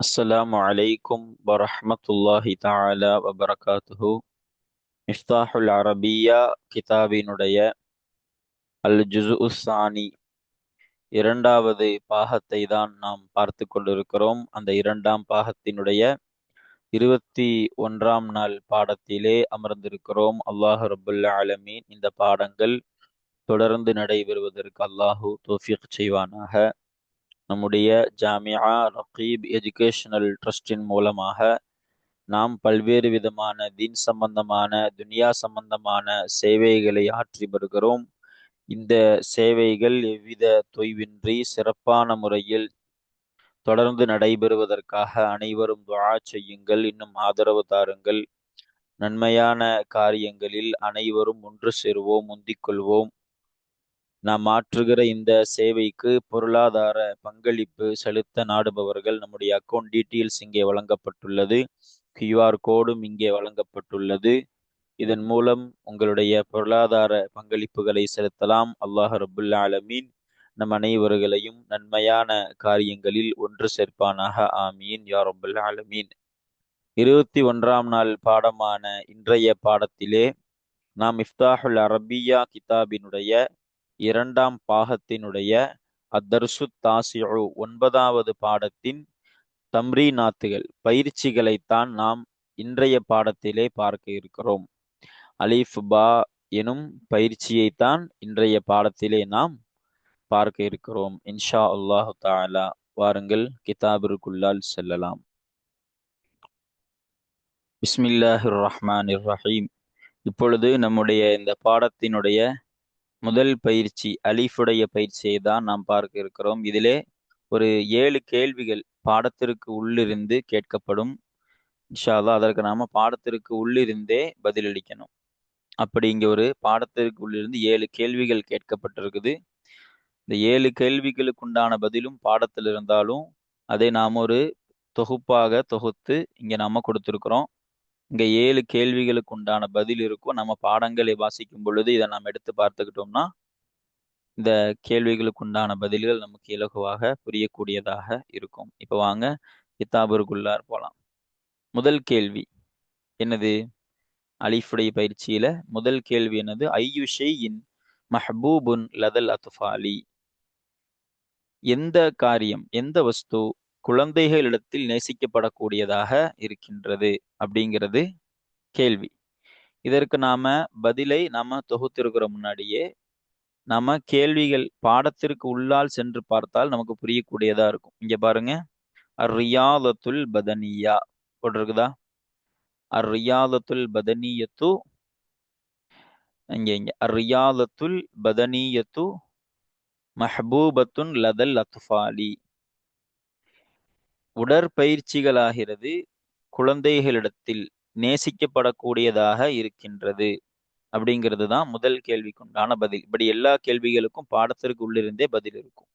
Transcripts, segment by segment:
السلام عليكم ورحمة الله تعالى وبركاته மிஃப்தாஹுல் அரபியா கிதாபினுடைய அல் ஜுசு சானி இரண்டாவது பாகத்தை தான் நாம் பார்த்து கொண்டிருக்கிறோம் அந்த இரண்டாம் பாகத்தினுடைய இருபத்தி ஒன்றாம் நாள் பாடத்திலே அமர்ந்திருக்கிறோம் அல்லாஹ் ரபுல்லா ஆலமீன் இந்த பாடங்கள் தொடர்ந்து நடைபெறுவதற்கு அல்லாஹு தோஃபிக் செய்வானாக நம்முடைய ஜாமியா ரகீப் எஜுகேஷனல் ட்ரஸ்டின் மூலமாக நாம் பல்வேறு விதமான தீன் சம்பந்தமான துனியா சம்பந்தமான சேவைகளை ஆற்றி வருகிறோம். இந்த சேவைகள் எவ்வித தொய்வின்றி சிறப்பான முறையில் தொடர்ந்து நடைபெறுவதற்காக அனைவரும் துவா செய்யுங்கள் இன்னும் ஆதரவு தாருங்கள். நன்மையான காரியங்களில் அனைவரும் ஒன்று சேருவோம் முந்திக் கொள்வோம். நாம் மாற்றுகிற இந்த சேவைக்கு பொருளாதார பங்களிப்பு செலுத்த நாடுபவர்கள் நம்முடைய அக்கௌண்ட் டீட்டெயில்ஸ் இங்கே வழங்கப்பட்டுள்ளது. கியூஆர் கோடும் இங்கே வழங்கப்பட்டுள்ளது. இதன் மூலம் உங்களுடைய பொருளாதார பங்களிப்புகளை செலுத்தலாம். அல்லாஹ் ரபுல்லா ஆலமீன் நம் அனைவர்களையும் நன்மையான காரியங்களில் ஒன்று சேர்ப்பானாக. ஆமீன். யா ரபுல்லா ஆலமீன். இருபத்தி ஒன்றாம் நாள் பாடமான இன்றைய பாடத்திலே நாம் இஃப்தாஹுல் அரபியா கிதாபினுடைய இரண்டாம் பாகத்தினுடைய அத்தர்சு தாசியு ஒன்பதாவது பாடத்தின் தம்ரீநாத்துகள். பயிற்சிகளைத்தான் நாம் இன்றைய பாடத்திலே பார்க்க இருக்கிறோம். அலிஃப் பா எனும் பயிற்சியைத்தான் இன்றைய பாடத்திலே நாம் பார்க்க இருக்கிறோம். இன்ஷா அல்லாஹு தாலா வாருங்கள் கிதாபிற்குள்ளால் செல்லலாம். பிஸ்மில்லாஹிர் ரஹ்மான் ரஹீம். இப்பொழுது நம்முடைய இந்த பாடத்தினுடைய முதல் பயிற்சி அலிஃபுடைய பயிற்சியை தான் நாம் பார்க்க இருக்கிறோம். இதிலே ஒரு ஏழு கேள்விகள் பாடத்திற்கு உள்ளிருந்து கேட்கப்படும். இன்ஷால்லா அதற்கு நாம பாடத்திற்கு உள்ளிருந்தே பதிலளிக்கணும். அப்படி இங்க ஒரு பாடத்திற்கு உள்ளிருந்து ஏழு கேள்விகள் கேட்கப்பட்டிருக்குது. இந்த ஏழு கேள்விகளுக்கு உண்டான பதிலும் பாடத்தில் இருந்தாலும் அதை நாம் ஒரு தொகுப்பாக தொகுத்து இங்கே நாம கொடுத்துருக்குறோம். இங்க ஏழு கேள்விகளுக்கு உண்டான பதில் இருக்கும் நம்ம பாடங்களை வாசிக்கும் பொழுது இதை நாம் எடுத்து பார்த்துக்கிட்டோம்னா இந்த கேள்விகளுக்கு உண்டான பதில்கள் நமக்கு இலகுவாக புரியக்கூடியதாக இருக்கும். இப்போ வாங்க கித்தாபுருக்குள்ளார் போகலாம் முதல் கேள்வி என்னது? அலிஃபுடைய பயிற்சியில முதல் கேள்வி என்னது? ஐயுஷே இன் மஹபூபுன் லதல் அத்துஃபாலி எந்த காரியம் எந்த வஸ்து குழந்தைகளிடத்தில் நேசிக்கப்படக்கூடியதாக இருக்கின்றது அப்படிங்கிறது கேள்வி. இதற்கு நாம பதிலை நாம தொகுத்திருக்கிற முன்னாடியே நாம கேள்விகள் பாடத்திற்கு உள்ளால் சென்று பார்த்தால் நமக்கு புரியக்கூடியதா இருக்கும். இங்க பாருங்க. அரியாதத்துல் பதனியா போட்டிருக்குதா? அரியாதத்துல் பதனியத்து இங்க இங்க. அரியாதத்துல் பதனியத்து மஹபூபத்துன் லதல் அத்ஃபாலி. உடற்பயிற்சிகளாகிறது குழந்தைகளிடத்தில் நேசிக்கப்படக்கூடியதாக இருக்கின்றது அப்படிங்கிறது தான் முதல் கேள்விக்குண்டான பதில். இப்படி எல்லா கேள்விகளுக்கும் பாடத்திற்கு உள்ளிருந்தே பதில் இருக்கும்.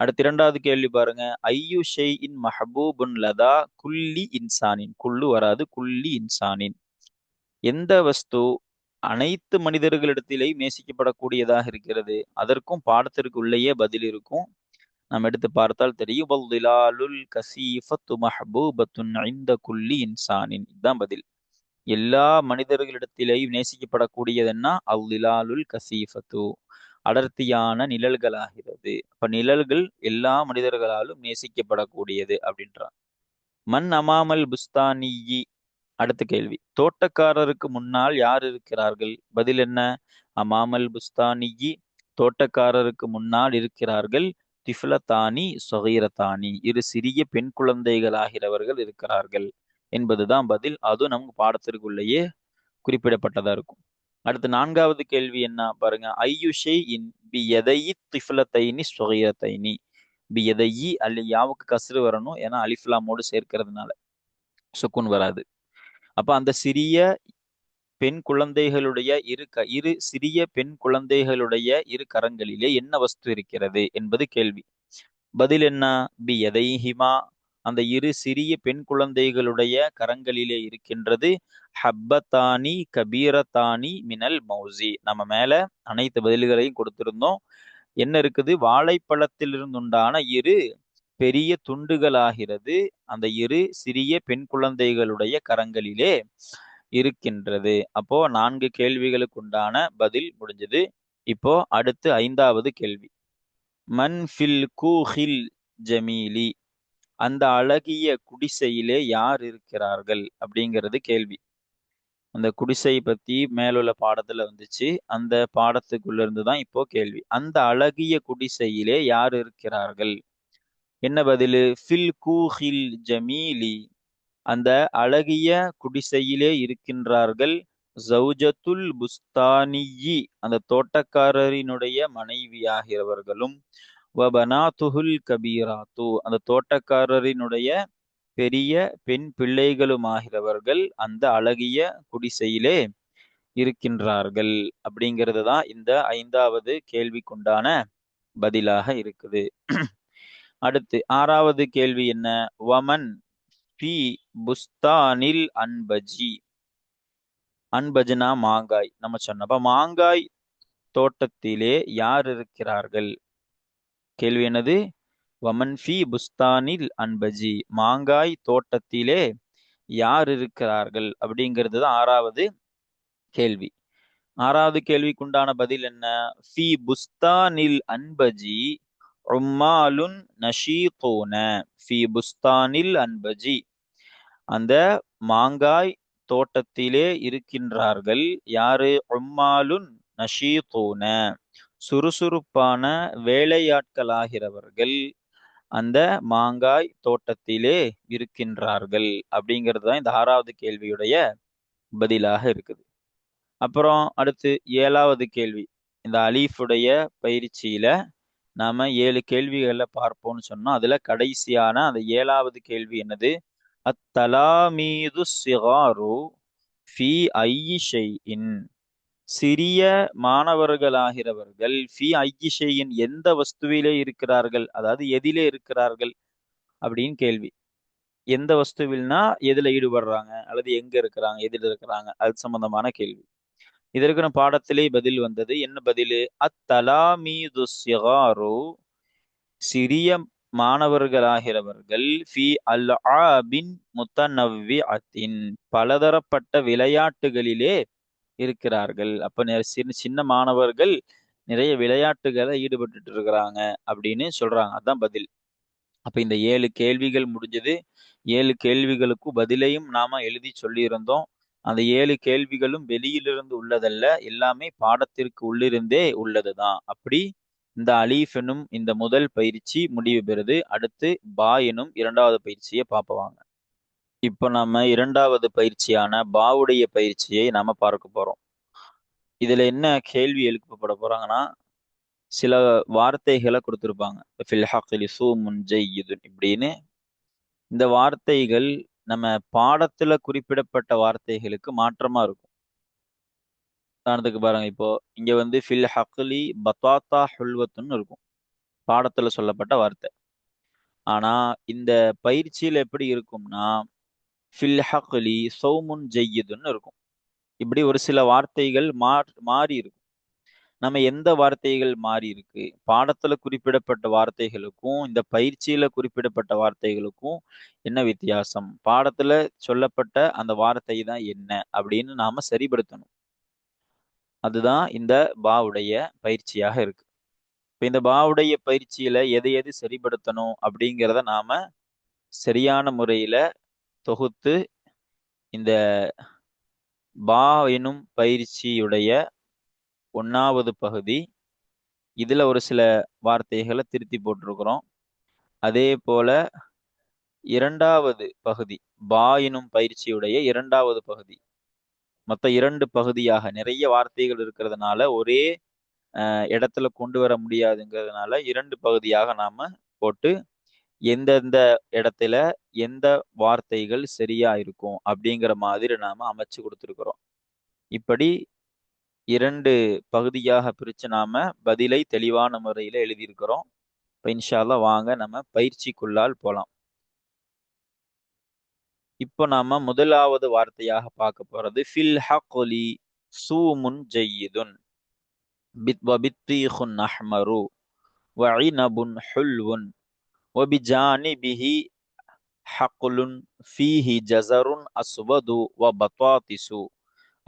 அடுத்து இரண்டாவது கேள்வி பாருங்க. ஐயு ஷெய் இன் மஹபூபுன் லதா குல்லி இன்சானின்? குல்லு வராது குல்லி இன்சானின். எந்த வஸ்து அனைத்து மனிதர்களிடத்திலேயும் நேசிக்கப்படக்கூடியதாக இருக்கிறது? அதற்கும் பாடத்திற்கு உள்ளேயே பதில் இருக்கும். நாம் எடுத்து பார்த்தால் தெரியும். வல்லிலாலுல் கசீஃபத்து மஹபூபத்துன் ஐந்த குல்லி இன்சானின் இதுதான் பதில். எல்லா மனிதர்களிடத்திலேயும் நேசிக்கப்படக்கூடியதுன்னா அவ்லிலாலுல் கசீஃபத்து அடர்த்தியான நிழல்களாகிறது. அப்ப நிழல்கள் எல்லா மனிதர்களாலும் நேசிக்கப்படக்கூடியது அப்படின்றான். மண் அமாமல் புஸ்தானியி அடுத்த கேள்வி. தோட்டக்காரருக்கு முன்னால் யார் இருக்கிறார்கள்? பதில் என்ன? அமாமல் புஸ்தானியி தோட்டக்காரருக்கு முன்னால் இருக்கிறார்கள். திஃப்லத்தானி சொகைரத்தானி இரு சிறிய பெண் குழந்தைகளாகிறவர்கள் இருக்கிறார்கள் என்பதுதான் பதில். அதுவும் நமக்கு பாடத்திற்குள்ளேயே குறிப்பிடப்பட்டதா இருக்கும். அடுத்து நான்காவது கேள்வி என்ன? பாருங்க. ஐயுஷை இன் பி எதையி திஃப்லத்தைனி சொகைரத்தைனி பி எதையி அல்ல யாவுக்கு கசுறு வரணும்? ஏன்னா அலிஃப்லாமோடு சேர்க்கிறதுனால. சுக்குன் வராது. அப்ப அந்த சிறிய பெண் குழந்தைகளுடைய இரு க இரு சிறிய பெண் குழந்தைகளுடைய இரு கரங்களிலே என்ன வஸ்து இருக்கிறது என்பது கேள்வி. பதில் என்ன? பி எதைஹிமா? அந்த இரு சிறிய பெண் குழந்தைகளுடைய கரங்களிலே இருக்கின்றது. ஹப்பத்தானி கபீரத்தானி மினல் மௌசி. நம்ம மேல அனைத்து பதில்களையும் கொடுத்திருந்தோம். என்ன இருக்குது? வாழைப்பழத்திலிருந்துண்டான இரு பெரிய துண்டுகளாகிறது. அந்த இரு சிறிய பெண் குழந்தைகளுடைய கரங்களிலே இருக்கின்றது. அப்போ நான்கு கேள்விகளுக்கு உண்டான பதில் முடிஞ்சது. இப்போ அடுத்து ஐந்தாவது கேள்வி. மன் ஃபில் கூஹில் ஜமீலி. அந்த அழகிய குடிசையிலே யார் இருக்கிறார்கள் அப்படிங்கிறது கேள்வி. அந்த குடிசை பத்தி மேலுள்ள பாடத்துல வந்துச்சு. அந்த பாடத்துக்குள்ள இருந்து தான் இப்போ கேள்வி. அந்த அழகிய குடிசையிலே யார் இருக்கிறார்கள்? என்ன பதிலு? ஃபில் கூஹில் ஜமீலி. அந்த அழகிய குடிசையிலே இருக்கின்றார்கள் ஜவுஜத்துல் புஸ்தானியி அந்த தோட்டக்காரரினுடைய மனைவியாகிறவர்களும். வபனாத்துஹுல் கபீராத்து அந்த தோட்டக்காரரினுடைய பெரிய பெண் பிள்ளைகளுமாகிறவர்கள் அந்த அழகிய குடிசையிலே இருக்கின்றார்கள் அப்படிங்கிறது தான் இந்த ஐந்தாவது கேள்விக்குண்டான பதிலாக இருக்குது. அடுத்து ஆறாவது கேள்வி என்ன? வமன் பி புஸ்தானில் அன்பஜி. அன்பஜினா மாங்காய். நம்ம சொன்னப்ப மாங்காய் தோட்டத்திலே யார் இருக்கிறார்கள்? கேள்வி என்னது? வமன் ஃபி புஸ்தானில் அன்பஜி. மாங்காய் தோட்டத்திலே யார் இருக்கிறார்கள்? அப்படிங்கிறது தான் ஆறாவது கேள்வி. ஆறாவது கேள்விக்குண்டான பதில் என்ன? ஃபி புஸ்தானில் அன்பஜி உம்மாலுன் நஷீதோன ஃபி புஸ்தானில் அன்பஜி. அந்த மாங்காய் தோட்டத்திலே இருக்கின்றார்கள். யாரு? உம்மாலுன் நஷீதூன சுறுசுறுப்பான வேலையாட்களாகிறவர்கள் அந்த மாங்காய் தோட்டத்திலே இருக்கின்றார்கள் அப்படிங்கிறது தான் இந்த ஆறாவது கேள்வியுடைய பதிலாக இருக்குது. அப்புறம் அடுத்து ஏழாவது கேள்வி. இந்த அலீஃபுடைய பயிற்சியில நாம ஏழு கேள்விகளை பார்ப்போம்னு சொன்னோம் அதுல கடைசியான அந்த ஏழாவது கேள்வி என்னது? அத்தலாமீது சிகாரு ஃபி ஐயிஷையின் ஷைஇன். சிறிய மாணவர்களாகிறவர்கள் ஃபி ஐயிஷையின் எந்த வஸ்துவிலே இருக்கிறார்கள் அதாவது எதிலே இருக்கிறார்கள் அப்படின்னு கேள்வி. எந்த வஸ்துவில்னா எதுல ஈடுபடுறாங்க அல்லது எங்க இருக்கிறாங்க எதில் இருக்கிறாங்க அது சம்பந்தமான கேள்வி. இதற்கு பாடத்திலே பதில் வந்தது. என்ன பதில்? அத்தலாமீது சிகாரு சிறிய மாணவர்களாகிறவர்கள் ஃபி அல் ஆபின் முத்தநவ்வி அத்தின் பலதரப்பட்ட விளையாட்டுகளிலே இருக்கிறார்கள். அப்ப சின்ன சின்ன மாணவர்கள் நிறைய விளையாட்டுகளை ஈடுபட்டு இருக்கிறாங்க அப்படின்னு சொல்றாங்க. அதான் பதில். அப்ப இந்த ஏழு கேள்விகள் முடிஞ்சது. ஏழு கேள்விகளுக்கும் பதிலையும் நாம எழுதி சொல்லியிருந்தோம். அந்த ஏழு கேள்விகளும் வெளியிலிருந்து உள்ளதல்ல எல்லாமே பாடத்திற்கு உள்ளிருந்தே உள்ளதுதான். அப்படி இந்த அலீஃப் எனும் இந்த முதல் பயிற்சி முடிவு பெறுது. அடுத்து பா எனும் இரண்டாவது பயிற்சியை பார்ப்பவாங்க. இப்போ நம்ம இரண்டாவது பயிற்சியான பாவுடைய பயிற்சியை நாம் பார்க்க போகிறோம் இதில் என்ன கேள்வி எழுப்பப்பட போகிறாங்கன்னா சில வார்த்தைகளை கொடுத்துருப்பாங்க. இப்படின்னு. இந்த வார்த்தைகள் நம்ம பாடத்தில் குறிப்பிடப்பட்ட வார்த்தைகளுக்கு மாற்றமாக இருக்கும். உதாரணத்துக்கு பாருங்க. இப்போ இங்க வந்து ஃபில் ஹக்லி பத்தாத்தா ஹுல்வத்துன்னு இருக்கும். பாடத்துல சொல்லப்பட்ட வார்த்தை. ஆனா இந்த பயிற்சியில எப்படி இருக்கும்னா ஃபில் ஹக்லி சௌமுன் ஜெய்யுதுன்னு இருக்கும். இப்படி ஒரு சில வார்த்தைகள் மாறி இருக்கும். நம்ம எந்த வார்த்தைகள் மாறி இருக்கு? பாடத்துல குறிப்பிடப்பட்ட வார்த்தைகளுக்கும் இந்த பயிற்சியில குறிப்பிடப்பட்ட வார்த்தைகளுக்கும் என்ன வித்தியாசம்? பாடத்துல சொல்லப்பட்ட அந்த வார்த்தை தான் என்ன? அப்படின்னு நாம சரிப்படுத்தணும். அதுதான் இந்த பாவுடைய பயிற்சியாக இருக்கு. இப்போ இந்த பாவுடைய பயிற்சியில எதை எது சரிப்படுத்தணும் அப்படிங்கிறத நாம சரியான முறையில தொகுத்து இந்த பா எனும் பயிற்சியுடைய ஒன்றாவது பகுதி இதில் ஒரு சில வார்த்தைகளை திருத்தி போட்டிருக்கிறோம். அதே போல இரண்டாவது பகுதி பா எனும் பயிற்சியுடைய இரண்டாவது பகுதி. மொத்த இரண்டு பகுதியாக நிறைய வார்த்தைகள் இருக்கிறதுனால ஒரே இடத்துல கொண்டு வர முடியாதுங்கிறதுனால இரண்டு பகுதியாக நாம போட்டு எந்தெந்த இடத்துல எந்த வார்த்தைகள் சரியா இருக்கும் அப்படிங்கிற மாதிரி நாம அமைச்சு கொடுத்துருக்குறோம். இப்படி இரண்டு பகுதியாக பிரிச்சு நாம பதிலை தெளிவான முறையில எழுதியிருக்கிறோம். இப்போ இன்ஷால்லா வாங்க நம்ம பயிற்சிக்குள்ளால் போகலாம் இப்போ நாம முதலாவது வார்த்தையாக பார்க்க போறது ஃபில் ஹக்லி சூமுன் ஜெய்யிதுன் பித் வபித்தீஹுன் அஹ்மரு வஇனபுன் ஹுல்வுன் وبجانبه حقل فيه جزر أسود وبطاطس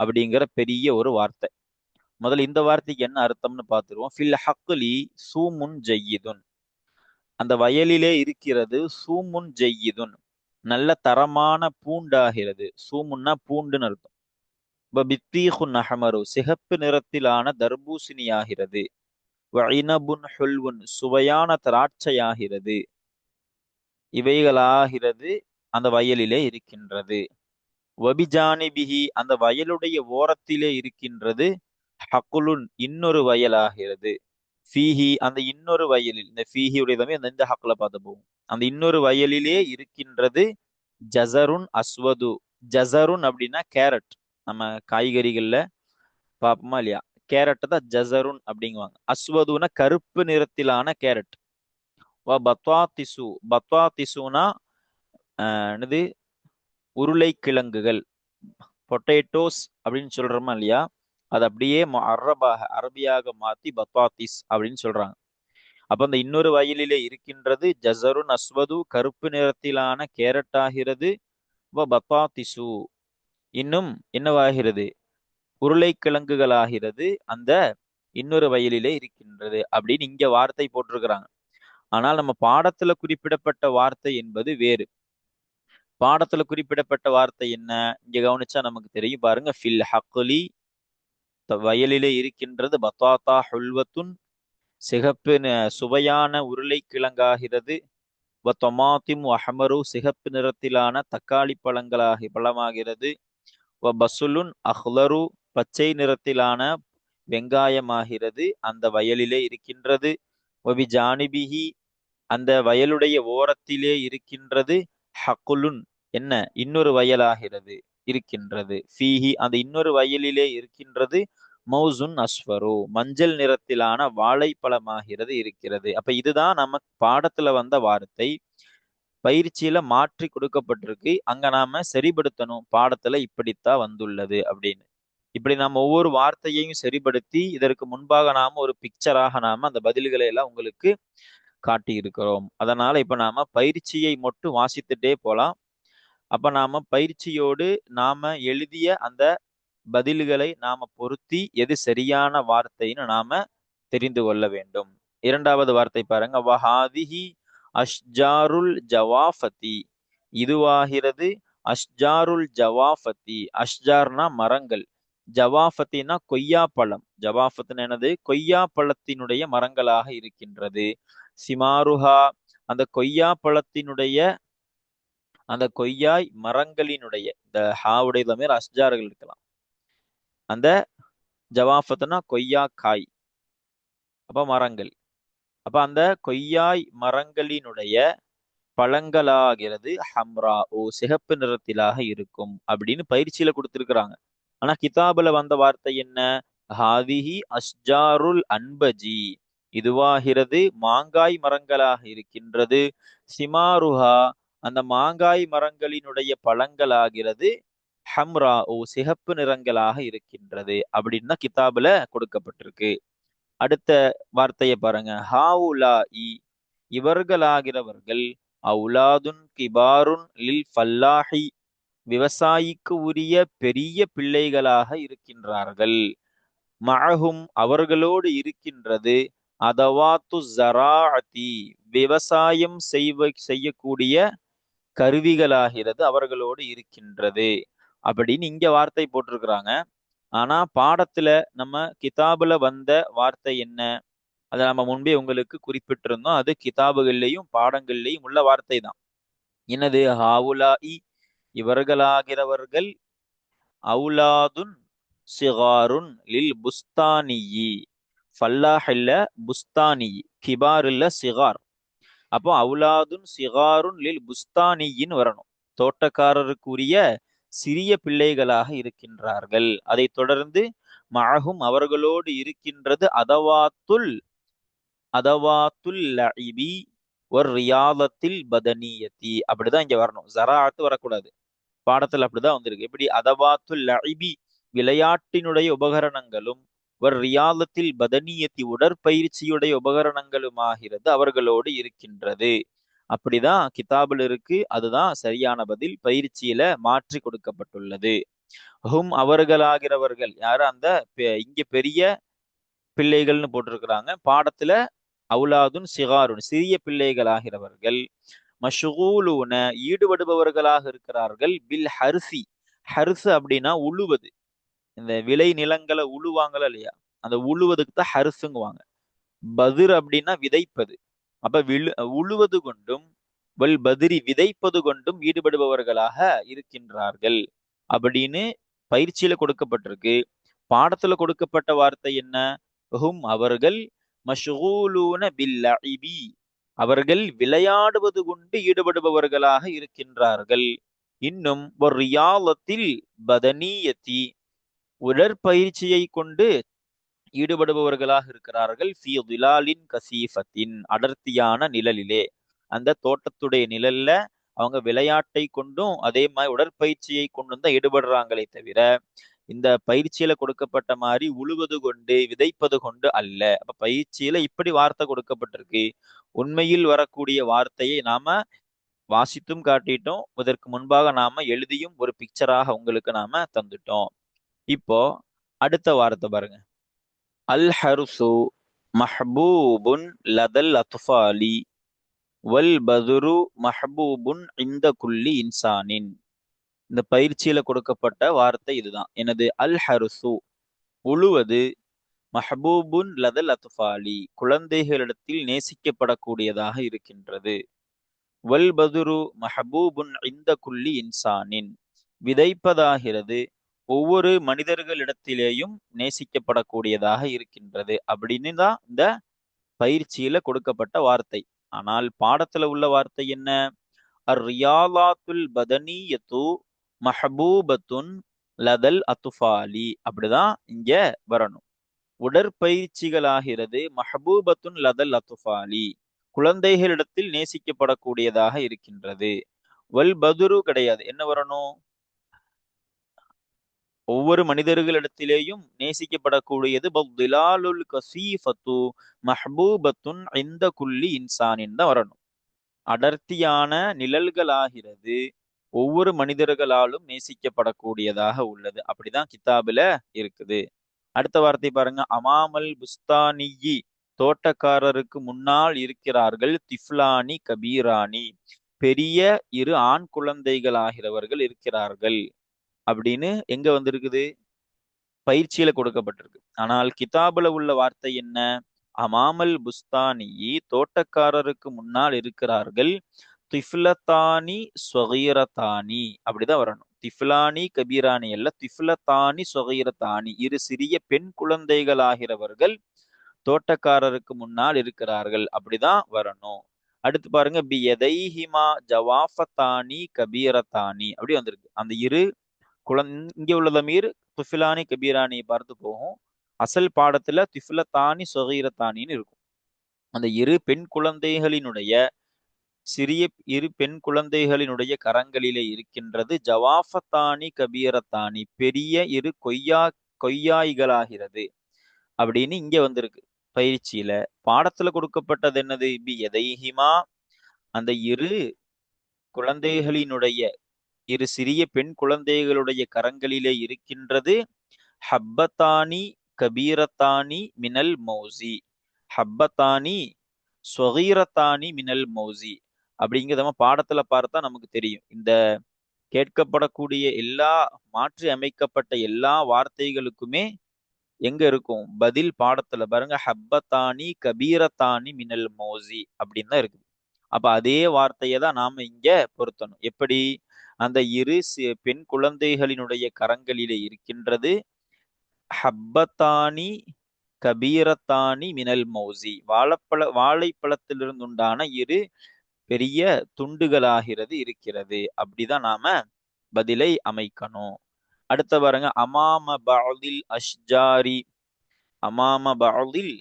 அப்படிங்கிற பெரிய ஒரு வார்த்தை முதல்ல இந்த வார்த்தைக்கு என்ன அர்த்தம்னு பார்த்துருவோம் ஃபில் ஹக்குலி சூமுன் ஜெய்யிதுன் அந்த வயலிலே இருக்கிறது சூமுன் ஜெய்யிதுன் நல்ல தரமான பூண்டாகிறது. சூமுன்னா பூண்டுன்னு அர்த்தம். பபித்தீஹுன் அஹமரு சிகப்பு நிறத்திலான தர்பூசணியாகிறது. வைனபுன் ஹுல்வுன் சுவையான திராட்சையாகிறது. இவைகளாகிறது அந்த வயலிலே இருக்கின்றது. வபிஜானிபிஹி அந்த வயலுடைய ஓரத்திலே இருக்கின்றது. ஹக்குலுன் இன்னொரு வயலாகிறது. ஃபீஹி அந்த இன்னொரு வயலில் இந்த ஃபீஹி உடையதமே அந்த இந்த ஹக்கில் பார்த்து போகும் அந்த இன்னொரு வயலிலே இருக்கின்றது ஜசருன் அஸ்வது. ஜசருன் அப்படின்னா கேரட். நம்ம காய்கறிகளில் பார்ப்போமா இல்லையா? கேரட் தான் ஜசருன் அப்படிங்குவாங்க. அஸ்வதுனா கருப்பு நிறத்திலான கேரட். பத்வாத்திசு. பத்வாத்திசுனா என்னது? உருளைக்கிழங்குகள். பொட்டேட்டோஸ் அப்படின்னு சொல்றோமா இல்லையா? அது அப்படியே அரபாக அரபியாக மாத்தி பத்வாத்திஸ் அப்படின்னு சொல்றாங்க. அப்ப அந்த இன்னொரு வயலிலே இருக்கின்றது ஜசருன் அஸ்வது கருப்பு நிறத்திலான கேரட் ஆகிறது பத்வாத்திசு இன்னும் என்னவாகிறது? உருளைக்கிழங்குகள் ஆகிறது அந்த இன்னொரு வயலிலே இருக்கின்றது அப்படின்னு இங்க வார்த்தை போட்டிருக்கிறாங்க. ஆனால் நம்ம பாடத்துல குறிப்பிடப்பட்ட வார்த்தை என்பது வேறு. பாடத்துல குறிப்பிடப்பட்ட வார்த்தை என்ன? இங்க கவனிச்சா நமக்கு தெரியும் பாருங்க ஃபில் ஹக்குலி வயலிலே இருக்கின்றது. பத்தாத்தா ஹுல்வத்துன் சிகப்பு சுவையான உருளைக்கிழங்காகிறது தொமாத்திம் அஹமரு சிகப்பு நிறத்திலான தக்காளி பழங்களாகி பழமாகிறது. வ பசுலுன் அஹ்லரு பச்சை நிறத்திலான வெங்காயமாகிறது. அந்த வயலிலே இருக்கின்றது. ஒபி ஜானிபிஹி அந்த வயலுடைய ஓரத்திலே இருக்கின்றது. ஹக்குலுன் என்ன? இன்னொரு வயலாகிறது. இருக்கின்றது. ஃபீஹி அந்த இன்னொரு வயலிலே இருக்கின்றது. மௌசுன் அஸ்வரு மஞ்சள் நிறத்திலான வாழைப்பழமாகிறது இருக்கிறது. அப்ப இதுதான் நம்ம பாடத்துல வந்த வார்த்தை. பயிற்சியில மாற்றி கொடுக்கப்பட்டிருக்கு. அங்க நாம சரிபடுத்தணும் பாடத்துல இப்படித்தான் வந்துள்ளது அப்படின்னு. இப்படி நாம ஒவ்வொரு வார்த்தையையும் சரிபடுத்தி இதற்கு முன்பாக நாம ஒரு பிக்சராக நாம அந்த பதில்களை எல்லாம் உங்களுக்கு காட்டியிருக்கிறோம். அதனால இப்ப நாம பயிற்சியை மட்டும் வாசித்துட்டே போலாம். அப்ப நாம பயிற்சியோடு நாம எழுதிய அந்த பதில்களை நாம பொருத்தி எது சரியான வார்த்தைன்னு நாம தெரிந்து கொள்ள வேண்டும். இரண்டாவது வார்த்தை பாருங்க. வஹாதிஹி அஷ்ஜாருல் ஜவாஃபதி. இதுவாகிறது அஷ்ஜாருல் ஜவாஃபதி. அஷ்ஜார்னா மரங்கள். ஜவாஃபத்தினா கொய்யா பழம் ஜவாஃபத்துன்னு என்னது? கொய்யா பழத்தினுடைய மரங்களாக இருக்கின்றது. சிமாருஹா அந்த கொய்யா பழத்தினுடைய அந்த கொய்யாய் மரங்களினுடைய இந்த ஹாவுடைய மேல் அஸ்ஜார்கள் இருக்கலாம். அந்த ஜவாஃபத்துனா கொய்யா காய் அப்ப மரங்கள். அப்ப அந்த கொய்யாய் மரங்களினுடைய பழங்களாகிறது ஹம்ரா ஓ சிகப்பு நிறத்திலாக இருக்கும் அப்படின்னு பயிற்சியில கொடுத்துருக்குறாங்க. ஆனா கிதாபுல வந்த வார்த்தை என்ன? ஹாதிஹி அஸ்ஜாருல் அன்பஜி இதுவாகிறது மாங்காய் மரங்களாக இருக்கின்றது. சிமாருஹா அந்த மாங்காய் மரங்களினுடைய பழங்களாகிறது ஹம்ரா ஓ சிகப்பு நிறங்களாக இருக்கின்றது அப்படின்னு தான் கிதாபுல கொடுக்கப்பட்டிருக்கு. அடுத்த வார்த்தையை பாருங்க. ஹாவுலா இ இவர்களாகிறவர்கள் அவுலாதுன் கிபாருன் லில் ஃபல்லாஹி விவசாயிக்கு உரிய பெரிய பிள்ளைகளாக இருக்கின்றார்கள். மழகும் அவர்களோடு இருக்கின்றது. அதவாத்து ஜராஅதி விவசாயம் செய்வ செய்யக்கூடிய கருவிகளாகிறது அவர்களோடு இருக்கின்றது அப்படின்னு இங்க வார்த்தை போட்டிருக்கிறாங்க. ஆனா பாடத்துல நம்ம கிதாபுல வந்த வார்த்தை என்ன? அதை நம்ம முன்பே உங்களுக்கு குறிப்பிட்டிருந்தோம். அது கிதாபுகள்லையும் பாடங்கள்லையும் உள்ள வார்த்தை தான். என்னது? ஹாவுலாஇ இவர்களாகிறவர்கள் அவுலாதுன் சிகாருன் லில் புஸ்தானியி. ஃபல்லாஹ் இல்ல புஸ்தானி கிபார் இல்ல சிகார். அப்போ அவுலாதுன் சிகாருன் லில் புஸ்தானியின் வரணும். தோட்டக்காரருக்குரிய சிறிய பிள்ளைகளாக இருக்கின்றார்கள். அதை தொடர்ந்து மழகும் அவர்களோடு இருக்கின்றது அதவாத்துல் அதவாத்துல் லஇபி ஒரு ரியாதத்தில் பதனியத்தி. அப்படிதான் இங்க வரணும். ஜராத்து வரக்கூடாது. பாடத்துல அப்படிதான் வந்திருக்கு. எப்படி? அதவாத்துல் லஇபி விளையாட்டினுடைய உபகரணங்களும் வர் ரியாலத்தில் பதனியத்தி உடற்பயிற்சியுடைய உபகரணங்களுமாகிறது அவர்களோடு இருக்கின்றது. அப்படிதான் கிதாபில் இருக்கு. அதுதான் சரியான பதில். பயிற்சியில மாற்றி கொடுக்கப்பட்டுள்ளது. ஹும் அவர்களாகிறவர்கள் யாரு? அந்த இங்க பெரிய பிள்ளைகள்னு போட்டிருக்கிறாங்க. பாடத்துல அவுலாதுன் சிகாருன் சிறிய பிள்ளைகளாகிறவர்கள். மஷூலூன ஈடுபடுபவர்களாக இருக்கிறார்கள். பில் ஹர்சி. ஹர்சு அப்படின்னா உழுவது. இந்த விளை நிலங்களை உழுவாங்களா இல்லையா? அந்த உழுவதுக்கு தான் ஹரிசுங்குவாங்க. பதிர் அப்படின்னா விதைப்பது. அப்ப விழு உழுவது கொண்டும் வல் பதிரி விதைப்பது கொண்டும் ஈடுபடுபவர்களாக இருக்கின்றார்கள். அப்படின்னு பயிற்சியில கொடுக்கப்பட்டிருக்கு. பாடத்துல கொடுக்கப்பட்ட வார்த்தை என்ன? ஹும் அவர்கள் மஷூலூன பில்லஇபி. அவர்கள் விளையாடுவது கொண்டு ஈடுபடுபவர்களாக இருக்கின்றார்கள். இன்னும் ஒரு ரியாலத்தில் பதனியத்தி. உடற்பயிற்சியை கொண்டு ஈடுபடுபவர்களாக இருக்கிறார்கள். ஃபி திலாலின் கசீஃபத்தின் அடர்த்தியான நிழலிலே. அந்த தோட்டத்துடைய நிழல்ல அவங்க விளையாட்டை கொண்டும் அதே மாதிரி உடற்பயிற்சியை கொண்டும் தான் ஈடுபடுறாங்களே தவிர இந்த பயிற்சியில கொடுக்கப்பட்ட மாதிரி உழுவது கொண்டு விதைப்பது கொண்டு அல்ல. அப்ப பயிற்சியில இப்படி வார்த்தை கொடுக்கப்பட்டிருக்கு. உண்மையில் வரக்கூடிய வார்த்தையை நாம வாசித்தும் காட்டிட்டோம். இதற்கு முன்பாக நாம எழுதியும் ஒரு பிக்சராக உங்களுக்கு நாம தந்துட்டோம். இப்போ அடுத்த வாரத்தை பாருங்க. அல் ஹருசு மஹபூபுன் லதல் அத்ஃபாலி வல் பதுரு மஹபூபுன் இந்த குல்லி இன்சானின். இந்த பயிற்சியில கொடுக்கப்பட்ட வார்த்தை இதுதான். எனது அல் ஹருசு உழுவது மஹபூபுன் லதல் அத்ஃபாலி குழந்தைகளிடத்தில் நேசிக்கப்படக்கூடியதாக இருக்கின்றது. வல் பதுரு மஹபூபுன் இந்த குல்லி இன்சானின். விதைப்பதாகிறது ஒவ்வொரு மனிதர்களிடத்திலேயும் நேசிக்கப்படக்கூடியதாக இருக்கின்றது. அப்படின்னு தான் இந்த பயிற்சியில கொடுக்கப்பட்ட வார்த்தை. ஆனால் பாடத்துல உள்ள வார்த்தை என்ன? அர் ரியாலாத்துல் பதனியத்து மஹபூபத்துன் லதல் அத்துஃபாலி. அப்படிதான் இங்க வரணும். உடற்பயிற்சிகளாகிறது மஹபூபத்துன் லதல் அத்துஃபாலி. குழந்தைகளிடத்தில் நேசிக்கப்படக்கூடியதாக இருக்கின்றது. வல் பதுரு கிடையாது. என்ன வரணும்? ஒவ்வொரு மனிதர்களிடத்திலேயும் நேசிக்கப்படக்கூடியது பக்திலாலுல் கசீஃபத்து மஹ்பூபத்துன் இந்த குல்லி இன்சானின் தான் வரணும். அடர்த்தியான நிழல்களாகிறது ஒவ்வொரு மனிதர்களாலும் நேசிக்கப்படக்கூடியதாக உள்ளது. அப்படிதான் கிதாபுல இருக்குது. அடுத்த வார்த்தை பாருங்க. அமாமல் புஸ்தானியி தோட்டக்காரருக்கு முன்னால் இருக்கிறார்கள். திஃப்லானி கபீரானி. பெரிய இரு ஆண் குழந்தைகளாகிறவர்கள் இருக்கிறார்கள். அப்படின்னு எங்க வந்திருக்குது? பயிற்சியில கொடுக்கப்பட்டிருக்கு. ஆனால் கிதாபுல உள்ள வார்த்தை என்ன? அமாமல் புஸ்தானியி தோட்டக்காரருக்கு முன்னால் இருக்கிறார்கள். திஃப்லத்தானி சொகீரத்தானி அப்படிதான் வரணும். திஃப்லானி கபீரானி அல்ல திஃப்லத்தானி சொகீரத்தானி இரு சிறிய பெண் குழந்தைகளாகிறவர்கள் தோட்டக்காரருக்கு முன்னால் இருக்கிறார்கள். அப்படிதான் வரணும். அடுத்து பாருங்க பி எதைஹிமா ஜவாஃபத்தானி கபீரத்தானி அப்படி வந்திருக்கு. அந்த இரு குழந் இங்க உள்ள தமீர் துஃபிலானி கபீரானி பார்த்து போகும். அசல் பாடத்துல திஃபிலத்தானி சொகீரத்தானின்னு இருக்கும். அந்த இரு பெண் குழந்தைகளினுடைய சிறிய இரு பெண் குழந்தைகளினுடைய கரங்களிலே இருக்கின்றது ஜவாஃபத்தானி கபீரத்தானி பெரிய இரு கொய்யா கொய்யாய்களாகிறது. அப்படின்னு இங்க வந்திருக்கு. பயிற்சியில பாடத்துல கொடுக்கப்பட்டது என்னது? பி எதைஹிமா? அந்த இரு குழந்தைகளினுடைய இரு சிறிய பெண் குழந்தைகளுடைய கரங்களிலே இருக்கின்றது. ஹப்பத்தானி கபீரத்தானி மினல் மௌசி. ஹப்பத்தானி சொகீரத்தானி மினல் மௌசி. அப்படிங்கிறத நம்ம பாடத்துல பார்த்தா நமக்கு தெரியும். இந்த கேட்கப்படக்கூடிய எல்லா மாற்றி அமைக்கப்பட்ட எல்லா வார்த்தைகளுக்குமே எங்க இருக்கும்? பதில் பாடத்துல பாருங்க. ஹப்பத்தானி கபீரத்தானி மினல் மௌசி அப்படின்னு தான் இருக்குது. அப்ப அதே வார்த்தையை தான் நாம இங்க பொருத்தணும். எப்படி? அந்த இரு பெண் குழந்தைகளினுடைய கரங்களிலே இருக்கின்றது. ஹப்பத்தானி கபீரத்தானி மினல் மௌசி வாழைப்பழ வாழைப்பழத்திலிருந்து உண்டான இரு பெரிய துண்டுகளாகிறது இருக்கிறது. அப்படிதான் நாம பதிலை அமைக்கணும். அடுத்த பாருங்க. அமாம பஅதில் அஷ்ஜாரி அமாம பஅதில்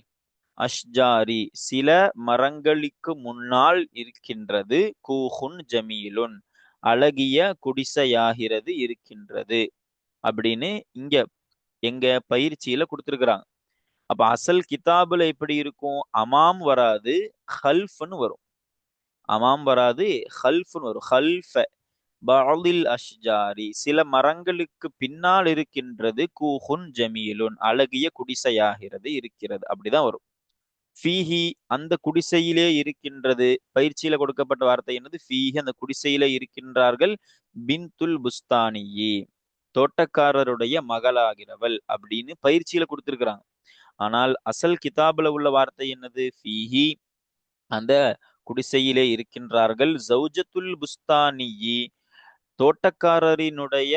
அஷ்ஜாரி சில மரங்களுக்கு முன்னால் இருக்கின்றது. கூஹுன் ஜமீலுன் அழகிய குடிசையாகிறது இருக்கின்றது. அப்படின்னு இங்க எங்க பயிற்சியில கொடுத்துருக்குறாங்க. அப்ப அசல் கிதாபுல எப்படி இருக்கும்? அமாம் வராது ஹல்ஃப்னு வரும். அமாம் வராது ஹல்ஃப்னு வரும். ஹல்ஃப அஷ்ஜாரி சில மரங்களுக்கு பின்னால் இருக்கின்றது கூஹுன் ஜமீலுன் அழகிய குடிசையாகிறது இருக்கிறது. அப்படிதான் வரும். ஃபீஹி அந்த குடிசையிலே இருக்கின்றது. பயிற்சியில கொடுக்கப்பட்ட வார்த்தை என்னது? ஃபீஹி அந்த குடிசையிலே இருக்கின்றார்கள். பின்துல் புஸ்தானியி தோட்டக்காரருடைய மகளாகிறவள் அப்படின்னு பயிற்சியில கொடுத்திருக்கிறாங்க. ஆனால் அசல் கிதாபுல உள்ள வார்த்தை என்னது? ஃபீஹி அந்த குடிசையிலே இருக்கின்றார்கள். ஜௌஜத்துல் புஸ்தானியி தோட்டக்காரரினுடைய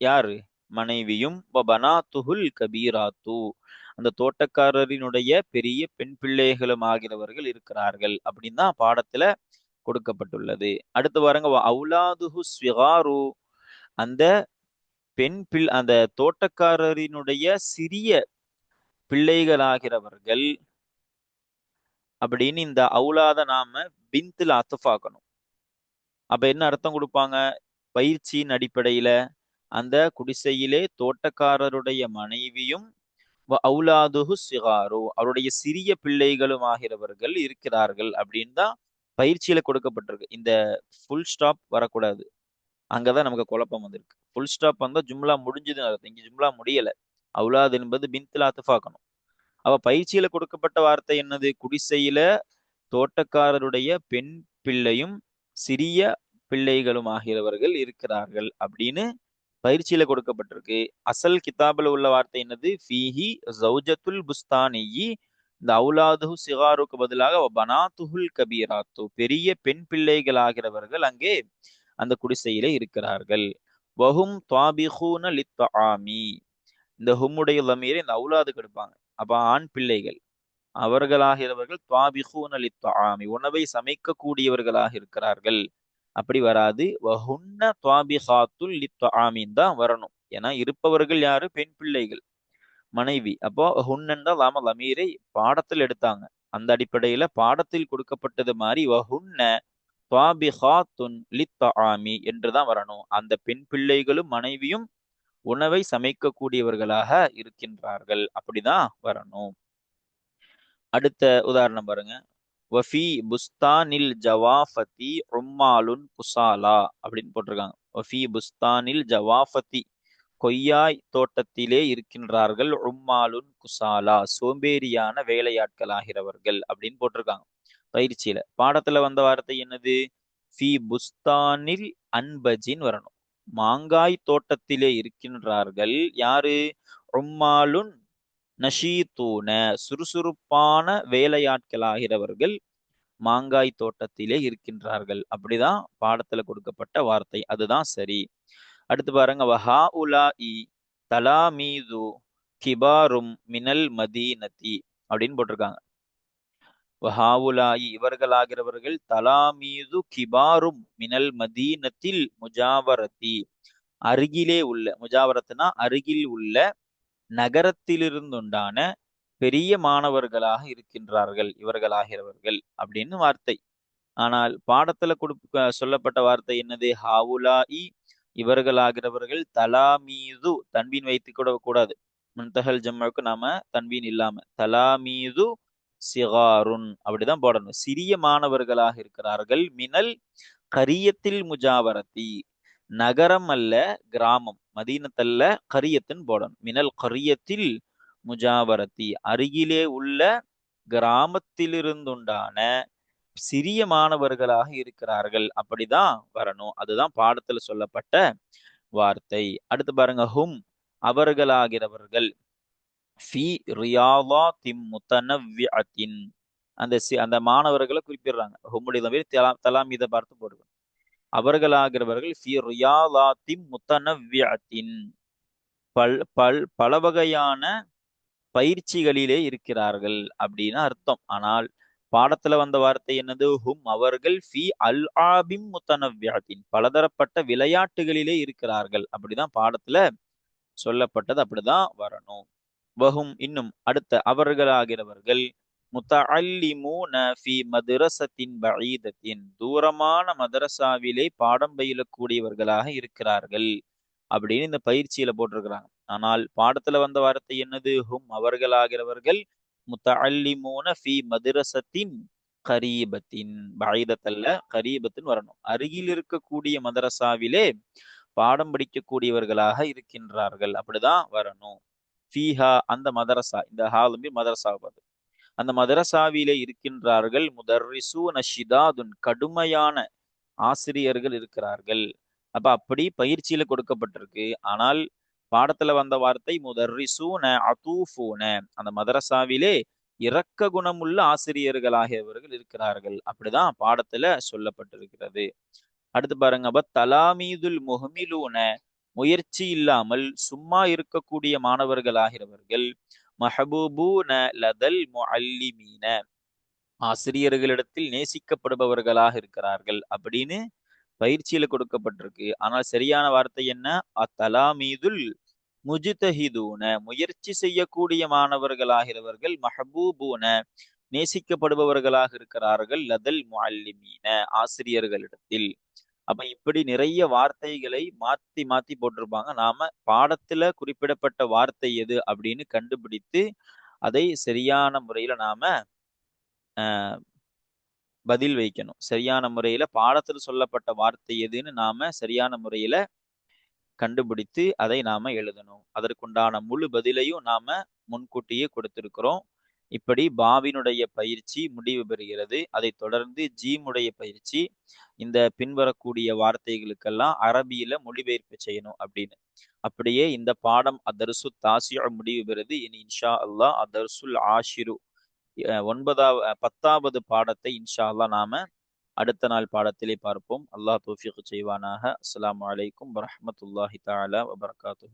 யாரு? மனைவியும் பனாத்துஹுல் கபீராத்து. அந்த தோட்டக்காரரினுடைய பெரிய பெண் பிள்ளைகளும் ஆகிறவர்கள் இருக்கிறார்கள் அப்படின்னு தான் பாடத்துல கொடுக்கப்பட்டுள்ளது. அடுத்து பாருங்க அவுலாதுஹு ஸ்விகாரு அந்த பெண் பிள் அந்த தோட்டக்காரரினுடைய சிறிய பிள்ளைகளாகிறவர்கள் அப்படின்னு இந்த அவுலாத நாம பிந்தில் அத்துஃபாக்கணும் அப்ப என்ன அர்த்தம் கொடுப்பாங்க? பயிற்சியின் அடிப்படையில அந்த குடிசையிலே தோட்டக்காரருடைய மனைவியும் அவுலாதுஹு சிகாரு அவருடைய சிறிய பிள்ளைகளும் ஆகிறவர்கள் இருக்கிறார்கள் அப்படின்னு தான் பயிற்சியில கொடுக்கப்பட்டிருக்கு. இந்த ஃபுல் ஸ்டாப் வரக்கூடாது. அங்கதான் நமக்கு குழப்பம் வந்திருக்கு. ஃபுல் ஸ்டாப் வந்தா ஜும்லா முடிஞ்சதுன்னு அர்த்தம். இங்க ஜும்லா முடியல. அவுலாது என்பது பின்த்தில் அத்துஃபாக்கணும் அவ பயிற்சியில கொடுக்கப்பட்ட வார்த்தை என்னது? குடிசையில தோட்டக்காரருடைய பெண் பிள்ளையும் சிறிய பிள்ளைகளும் ஆகிறவர்கள் இருக்கிறார்கள் அப்படின்னு பயிற்சியில கொடுக்கப்பட்டிருக்கு. அசல் கிதாபில் உள்ள வார்த்தை என்னது? ஃபீஹி ஜௌஜத்துல் புஸ்தானியி. இந்த அவுலாதுஹு சிகாருக்கு பதிலாக பனாத்துஹுல் கபீராத்து. பெரிய பெண் பிள்ளைகள் ஆகிறவர்கள் அங்கே அந்த குடிசையிலே இருக்கிறார்கள். வஹும் துவாபிஹூன லித்ஆமி இந்த ஹும்முடைய லமீரை இந்த அவுலாதுக்கு எடுப்பாங்க. அப்ப ஆண் பிள்ளைகள் அவர்களாகிறவர்கள் துவாபிஹூன லித்ஆமி உணவை சமைக்கக்கூடியவர்களாக இருக்கிறார்கள். அப்படி வராது. வஹுன்ன துவாபிஹாத்துல் லித்ஆமின் தான் வரணும். ஏன்னா இருப்பவர்கள் யாரு? பெண் பிள்ளைகள் மனைவி. அப்போ ஹுன்னன் தான் லாம லமீரை பாடத்தில் எடுத்தாங்க. அந்த அடிப்படையில பாடத்தில் கொடுக்கப்பட்டது மாதிரி வஹுன்ன துவாபிஹாத்துன் என்று என்றுதான் வரணும். அந்த பெண் பிள்ளைகளும் மனைவியும் உணவை சமைக்கக்கூடியவர்களாக இருக்கின்றார்கள். அப்படிதான் வரணும். அடுத்த உதாரணம் பாருங்க. வஃபி புஸ்தானில் ஜவாஃபதி உம்மாலுன் குசாலா அப்படின்னு போட்டிருக்காங்க. வஃபி புஸ்தானில் ஜவாஃபதி கொய்யாய் தோட்டத்திலே இருக்கின்றார்கள் உம்மாலுன் குசாலா சோம்பேறியான வேலையாட்கள் ஆகிறவர்கள் அப்படின்னு போட்டிருக்காங்க பயிற்சியில. பாடத்துல வந்த வார்த்தை என்னது? ஃபி புஸ்தானில் அன்பஜின் வரணும். மாங்காய் தோட்டத்திலே இருக்கின்றார்கள் யாரு? உம்மாலுன் நஷீத்தூன சுறுசுறுப்பான வேலையாட்களாகிறவர்கள் மாங்காய் தோட்டத்திலே இருக்கின்றார்கள். அப்படிதான் பாடத்துல கொடுக்கப்பட்ட வார்த்தை. அதுதான் சரி. அடுத்து பாருங்க. வஹா உலா இ தலாமீது கிபாரும் மினல் மதீனதி அப்படின்னு போட்டிருக்காங்க. வஹாவுலாயி இவர்களாகிறவர்கள் தலாமீது கிபாரும் மினல் மதீனத்தில் முஜாவரத்தி. அருகிலே உள்ள முஜாவரத்துனா அருகில் உள்ள நகரத்திலிருந்துண்டான பெரிய மாணவர்களாக இருக்கின்றார்கள் இவர்களாகிறவர்கள் அப்படின்னு வார்த்தை. ஆனால் பாடத்துல கொடு சொல்லப்பட்ட வார்த்தை என்னது? ஹாவுலா இ இவர்களாகிறவர்கள் தலாமீது தன்வீன் வைத்து கூட கூடாது. முன்தகல் ஜம்மாவுக்கு நாம தன்வீன் இல்லாம தலாமீது சிகாருன் அப்படிதான் போடணும். சிறிய மாணவர்களாக இருக்கிறார்கள். மினல் கரியத்தில் முஜாவரத்தி. நகரம் அல்ல கிராமம் மதீனத்தல்ல கரியத்தின் போடணும் மினல் கரியத்தில் முஜாவரத்தி. அருகிலே உள்ள கிராமத்திலிருந்துண்டான சிறிய மாணவர்களாக இருக்கிறார்கள். அப்படிதான் வரணும். அதுதான் பாடத்துல சொல்லப்பட்ட வார்த்தை. அடுத்து பாருங்க. ஹும். அவர்களாகிறவர்கள். ஃபி ரியாலா திம் முத்தனவ்யத்தின் அந்த சி அந்த மாணவர்களை குறிப்பிடுறாங்க. ஹும்முடைய தவிர தலா தலாம் இதை பார்த்து போடுங்க. அவர்களாகிறவர்கள் ஃபி ரியாலா திம் பல் பல் பல வகையான பயிற்சிகளிலே இருக்கிறார்கள் அப்படின்னு அர்த்தம். ஆனால் பாடத்துல வந்த வார்த்தை என்னது? ஹும் அவர்கள் ஃபி அல் ஆபிம் முத்தனவ்யாத்தின் பலதரப்பட்ட விளையாட்டுகளிலே இருக்கிறார்கள். அப்படிதான் பாடத்துல சொல்லப்பட்டது. அப்படிதான் வரணும். வஹும் இன்னும் அடுத்த அவர்களாகிறவர்கள் முத்தல்லிமூன ஃபி மதுரசத்தின் பஈதத்தின் தூரமான மதரசாவிலே பாடம் பயிலக்கூடியவர்களாக இருக்கிறார்கள். அப்படின்னு இந்த பயிற்சியில போட்டிருக்கிறாங்க. ஆனால் பாடத்துல வந்த வார்த்தை என்னது? ஹும் அவர்களாகிறவர்கள் முத்தல்லிமூன ஃபி மதுரசத்தின் கரீபத்தின் பாயுதத்தல்ல கரீபத்தின் வரணும். அருகில் இருக்கக்கூடிய மதரசாவிலே பாடம் படிக்கக்கூடியவர்களாக இருக்கின்றார்கள். அப்படிதான் வரணும். ஃபீஹா அந்த மதரசா இந்த ஹாலும்பி மதரசா அந்த மதரசாவிலே இருக்கின்றார்கள். முதர்ரிசு நஷிதாதுன் கடுமையான ஆசிரியர்கள் இருக்கிறார்கள். அப்ப அப்படி பயிற்சியில கொடுக்கப்பட்டிருக்கு. ஆனால் பாடத்துல வந்த வார்த்தை முதர்ரிசூன அதூஃபூன அந்த மதரசாவிலே இரக்க குணமுள்ள ஆசிரியர்களாகியவர்கள் இருக்கிறார்கள். அப்படிதான் பாடத்துல சொல்லப்பட்டிருக்கிறது. அடுத்து பாருங்க. அப்ப தலாமீதுல் முஹமிலூன முயற்சி இல்லாமல் சும்மா இருக்கக்கூடிய மாணவர்களாகிறவர்கள் மஹபூபூன லதல் முஅல்லிமீன. ஆசிரியர்களிடத்தில் நேசிக்கப்படுபவர்களாக இருக்கிறார்கள் அப்படின்னு பயிற்சியில கொடுக்கப்பட்டிருக்கு. ஆனால் சரியான வார்த்தை என்ன? அத்தலாமீதுல் முஜிதஹிதூன முயற்சி செய்யக்கூடிய மாணவர்களாகிறவர்கள் மஹபூபூன நேசிக்கப்படுபவர்களாக இருக்கிறார்கள் லதல் முஅல்லிமீன ஆசிரியர்களிடத்தில். அப்ப இப்படி நிறைய வார்த்தைகளை மாத்தி மாத்தி போட்டிருப்பாங்க. நாம பாடத்துல குறிப்பிடப்பட்ட வார்த்தை எது அப்படின்னு கண்டுபிடித்து அதை சரியான முறையில நாம பதில் வைக்கணும். சரியான முறையில பாடத்தில் சொல்லப்பட்ட வார்த்தை எதுன்னு நாம சரியான முறையில கண்டுபிடித்து அதை நாம எழுதணும். அதற்குண்டான முழு பதிலையும் நாம முன்கூட்டியே கொடுத்திருக்கிறோம். இப்படி பாவினுடைய பயிற்சி முடிவு பெறுகிறது. அதை தொடர்ந்து ஜீமுடைய பயிற்சி இந்த பின்வரக்கூடிய வார்த்தைகளுக்கெல்லாம் அரபியில மொழிபெயர்ப்பு செய்யணும் அப்படின்னு. அப்படியே இந்த பாடம் அதர்சு தாசியா முடிவு பெறுது. இனி இன்ஷா அல்லாஹ் அதர்சுல் ஆஷிரு. ஒன்பதாவது பத்தாவது பாடத்தை இன்ஷா அல்லா நாம அடுத்த நாள் பாடத்திலே பார்ப்போம். அல்லாஹ் தோஃபிக் செய்வானாக. அஸ்லாம் வலைக்கும் வரமத்துல்லாஹி தாலா வபர்காத்து